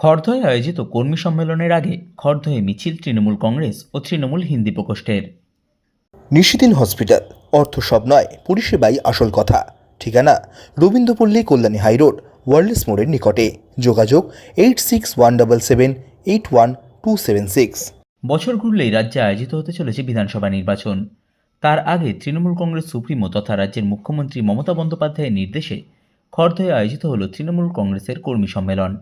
খড়দহে আয়োজিত কর্মী সম্মেলনের আগে খড়দহে মিছিল তৃণমূল কংগ্রেস ও তৃণমূল হিন্দি প্রকোষ্ঠের। নিশিদিন হসপিটাল অর্থ সব নয় পরিষেবাই আসল কথা। ঠিকানা রবীন্দ্রপল্লী কল্যাণী হাইরোড ওয়ার্ল্ডস মোড়ের নিকটে। যোগাযোগ eight six one double seven eight one two seven six. বছর ঘুরলেই রাজ্যে আয়োজিত হতে চলেছে বিধানসভা নির্বাচন। তার আগে তৃণমূল কংগ্রেস সুপ্রিমো তথা রাজ্যের মুখ্যমন্ত্রী মমতা বন্দ্যোপাধ্যায়ের নির্দেশে খড়দহে আয়োজিত হল তৃণমূল কংগ্রেসের কর্মী সম্মেলন।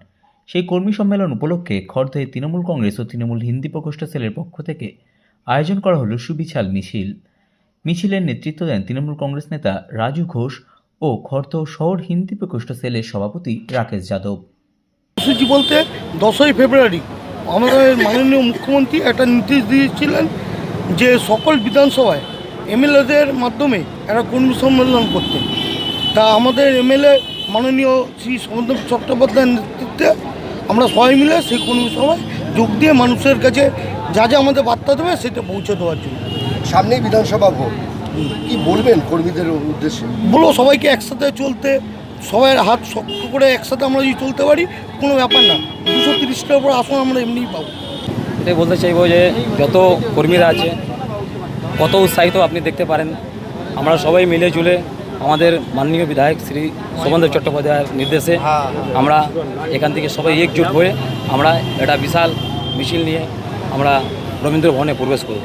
সেই কর্মী সম্মেলন উপলক্ষে খড়দহে তৃণমূল কংগ্রেস ও তৃণমূল হিন্দি প্রকোষ্ঠ সেলের পক্ষ থেকে আয়োজন করা হলো সুবিশাল মিছিল। মিছিলের নেতৃত্ব দেন তৃণমূল কংগ্রেস নেতা রাজু ঘোষ ও খড়দহ শহর হিন্দি প্রকোষ্ঠ সেলের সভাপতি রাকেশ যাদব। বলতে দশই ফেব্রুয়ারি আমাদের মাননীয় মুখ্যমন্ত্রী একটা নির্দেশ দিয়েছিলেন যে সকল বিধানসভায় এমএলএদের মাধ্যমে একটা কর্মী সম্মেলন করতে। তা আমাদের এমএলএ মাননীয় শ্রী সমুদ্র চট্টোপাধ্যায়ের নেতৃত্বে আমরা সবাই মিলে সেই কোনো সময় যোগ দিয়ে মানুষের কাছে যা যা আমাদের বার্তা দেবে সেটা পৌঁছে দেওয়ার জন্য। সামনেই বিধানসভা ভোট। কি বলবেন কর্মীদের উদ্দেশ্যে? বলো সবাইকে একসাথে চলতে সবাইয়ের হাত শক্ত করে একসাথে আমরা যদি চলতে পারি কোনো ব্যাপার না। দুশো তিরিশটার উপর আসন আমরা এমনিই পাবো। এটাই বলতে চাইব যে যত কর্মীরা আছে কত উৎসাহিত আপনি দেখতে পারেন। আমরা সবাই মিলে জুলে আমাদের মাননীয় বিধায়ক শ্রী শোভনদেব চট্টোপাধ্যায়ের নির্দেশে আমরা এখান থেকে সবাই একজোট হয়ে আমরা একটা বিশাল মিছিল নিয়ে আমরা রবীন্দ্র ভবনে প্রবেশ করব